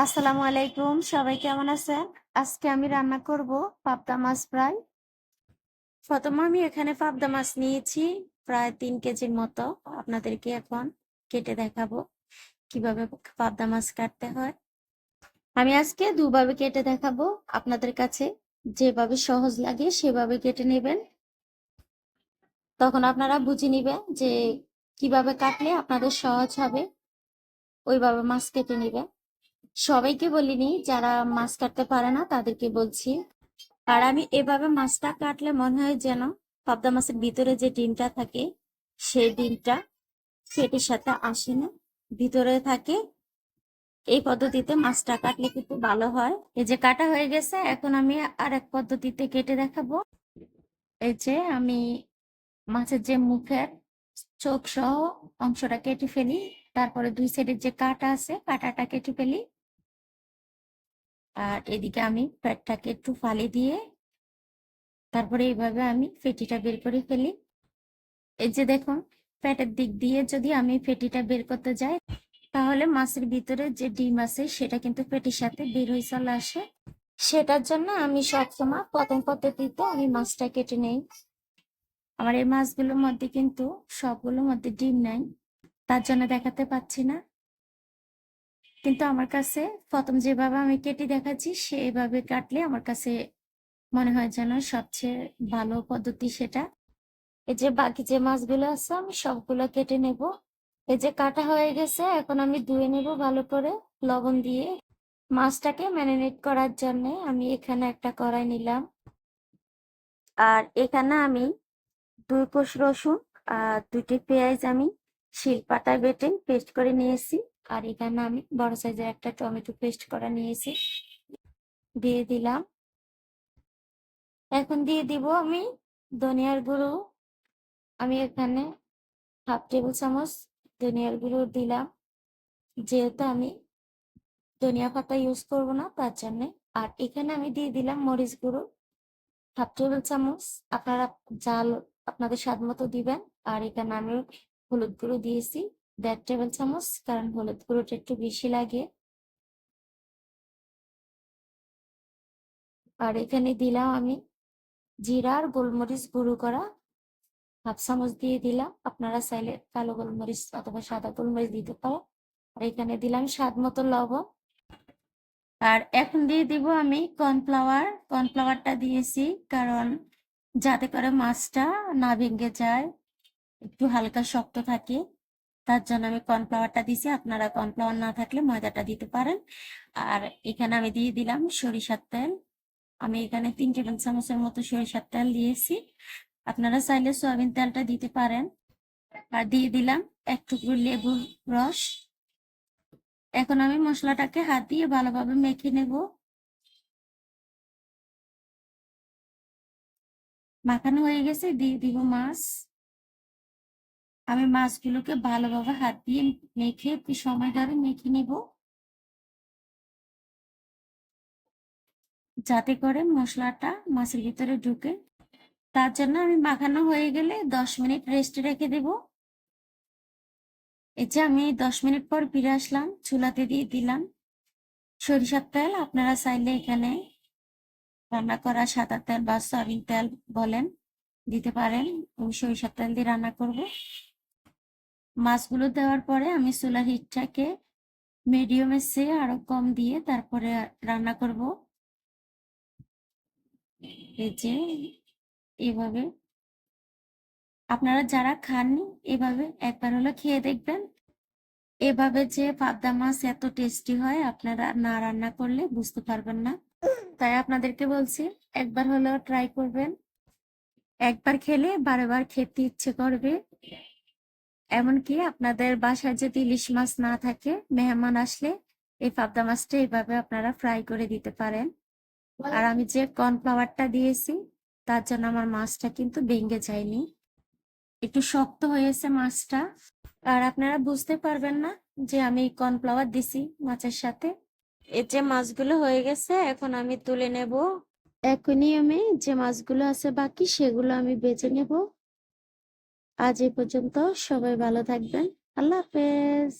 আসসালামু আলাইকুম, সবাই কেমন আছেন? আজকে আমি রান্না করব পাবদা মাছ ফ্রাই। প্রথমে আমি এখানে পাবদা মাছ নিয়েছি, প্রায় তিন কেজির মতো। আপনাদেরকে এখন কেটে দেখাবো কীভাবে পাবদা মাছ কাটতে হয়। আমি আজকে দুভাবে কেটে দেখাবো। আপনাদের কাছে যেভাবে সহজ লাগে সেভাবে কেটে নেবেন। তখন আপনারা বুঝে নিবেন যে কীভাবে কাটলে আপনাদের সহজ হবে। ওইভাবে মাছ কেটে নেবেন। সবাইকে বলিনি, যারা মাছ কাটতে পারে না তাদেরকে বলছি। আর আমি এভাবে মাছটা কাটলে মনে হয় যেন পাবদা মাছের ভিতরে যে ডিমটা থাকে, সেই ডিমটা পেটের সাথে আসে না ভিতরে থাকে। এই পদ্ধতিতে মাছটা কাটলে কিন্তু ভালো হয়। এই যে কাটা হয়ে গেছে, এখন আমি আর এক পদ্ধতিতে কেটে দেখাবো। এই যে আমি মাছের যে মুখের চোখ সহ অংশটা কেটে ফেলি, তারপরে দুই সাইডের যে কাটা আছে, কাটাটা কেটে ফেলি। আর এদিকে আমি পেটটাকে একটু ফালি দিয়ে তারপরে এইভাবে আমি ফেটিটা বের করে ফেলি। এই যে দেখুন, পেটের দিক দিয়ে যদি আমি ফেটিটা বের করতে যাই, তাহলে মাছের ভিতরে যে ডিম আছে সেটা কিন্তু পেটির সাথে বের হয়ে চলে আসে। সেটার জন্য আমি সবসময় প্রথম পদ্ধতিতে আমি মাছটা কেটে নেই। আমার এই মাছগুলোর মধ্যে কিন্তু সবগুলোর মধ্যে ডিম নাই, তার জন্য দেখাতে পাচ্ছি না। কিন্তু আমার কাছে প্রথম যেভাবে আমি কেটে দেখাচ্ছি, সেভাবে কাটলে আমার কাছে মনে হয় যেন সবচেয়ে ভালো পদ্ধতি সেটা। এই যে বাকি যে মাছগুলো আছে, আমি সবগুলো কেটে নেব। এই যে কাটা হয়ে গেছে, এখন আমি ধুয়ে নেব ভালো করে লবণ দিয়ে। মাছটাকে ম্যারিনেট করার জন্য আমি এখানে একটা কড়াই নিলাম। আর এখানে আমি দুই কোষ রসুন আর দুটি পেঁয়াজ আমি শিলপাটায় বেটে পেস্ট করে নিয়েছি। আর এখানে আমি বড় সাইজের একটা টমেটো পেস্ট করা নিয়েছি। দিয়ে দিলাম। এখন দিয়ে দিব আমি ধনিয়ার গুঁড়ো। আমি এখানে হাফ টেবিল চামচ ধনিয়ার গুঁড়ো দিলাম। যেহেতু আমি ধনিয়া পাতা ইউজ করব না, তার জন্যে। আর এখানে আমি দিয়ে দিলাম মরিচ গুঁড়ো। হাফ টেবিল চামচ। আপনারা জাল আপনাদের স্বাদ মতো দিবেন। আর এখানে আমি হলুদ গুঁড়ো দিয়েছি। দেড় টেবিল চামচ, কারণ হলুদ গুঁড়োটা একটু বেশি লাগে। আর এখানে দিলাম আমি জিরা আর গোলমরিচ গুঁড়ো করা হাফ চামচ দিয়ে দিলাম। আপনারা চাইলে কালো গোলমরিচ অথবা সাদা গোলমরিচ দিতে পারো আর এখানে দিলাম স্বাদ মতো লবণ। আর এখন দিয়ে দিব আমি কর্নফ্লাওয়ার। কর্নফ্লাওয়ারটা দিয়েছি কারণ যাতে করে মাছটা না ভেঙে যায়, একটু হালকা শক্ত থাকে। তার জন্য আমি কর্নফ্লাওয়ারটা দিছি আপনারা কর্নফ্লাওয়ার না থাকলে ময়দাটা দিতে পারেন। আর এখানে আমি দিয়ে দিলাম সরিষার তেল। আমি এখানে তিন টেবিল চামচের মতো সরিষার তেল দিয়েছি। আপনারা চাইলে সয়াবিন তেলটা দিতে পারেন। আর দিয়ে দিলাম এক টুকরো লেবুর রস। এখন আমি মশলাটাকে হাত দিয়ে ভালোভাবে মেখে নেব। মাখানো হয়ে গেছে, দিয়ে দিব মাছ। আমি মাছগুলোকে ভালোভাবে হাত দিয়ে মেখে একটু সময় ধরে মেখে নিব। যাতে করে মশলাটা মাছের ভিতরে ঢুকে। তার জন্য আমি মাখানো হয়ে গেলে দশ মিনিট রেস্টে রেখে দেব। এই যে আমি দশ মিনিট পর ফিরে আসলাম, চুলাতে দিয়ে দিলাম। সরিষার তেল আপনারা চাইলে এখানে রান্না করা সাদা তেল বা সয়াবিন তেল বলেন, দিতে পারেন। আমি সরিষার তেল দিয়ে রান্না করব। মাছগুলো দেওয়ার পরে আমি চুলার হিটটাকে মিডিয়ামে সে আরও কম দিয়ে তারপরে রান্না করব। এই যে, এভাবে। আপনারা যারা খাননি, এভাবে একবার হলো খেয়ে দেখবেন। এভাবে যে পাবদা মাছ এত টেস্টি হয়, আপনারা না রান্না করলে বুঝতে পারবেন না। তাই আপনাদেরকে বলছি, একবার হলেও ট্রাই করবেন। একবার খেলে বারবার খেতে ইচ্ছে করবে। এমনকি আপনাদের বাসায় যদি ইলিশ মাছ না থাকে, মেহমান আসলে এই পাবদা মাছটা এইভাবে আপনারা ফ্রাই করে দিতে পারেন। আর আমি যে কর্নফ্লাওয়ারটা দিয়েছি, তার জন্য আমার মাছটা কিন্তু ভেঙে যায়নি। একটু শক্ত হয়েছে মাছটা। আর আপনারা বুঝতে পারবেন না যে আমি কর্নফ্লাওয়ার দিছি মাছের সাথে। এই যে মাছগুলো হয়ে গেছে, এখন আমি তুলে নেব। এখনই আমি যে মাছগুলো আছে বাকি, সেগুলো আমি বেছে নেব। আজ এই পর্যন্ত সবাই ভালো থাকবেন। আল্লাহ হাফেজ।